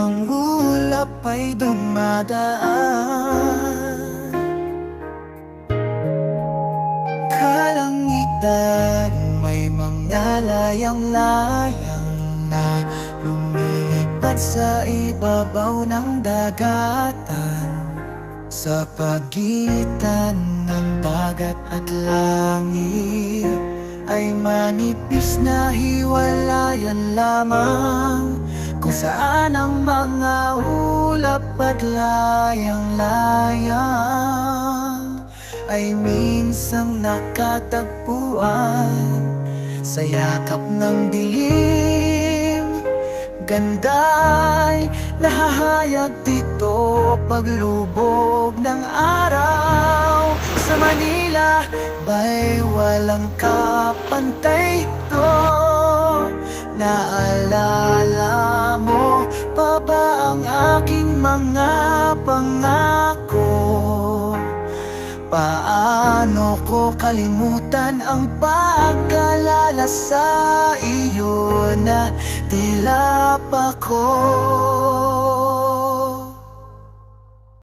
Ang ulap ay dumadaan. Kalangitan may mga layang-layang na Lumilipad sa ibabaw ng dagatan. Sa pagitan ng dagat at langit Ay manipis na hiwalayan lamang mga ulap at layang-layang Ay minsang nakatagpuan Sa yakap ng dilim. Ganda'y nahahayag dito Paglubog ng araw. Sa Manila Ba'y walang kapantay mga pangako? Paano ko kalimutan ang pagkalala sa iyo na tila pa ko?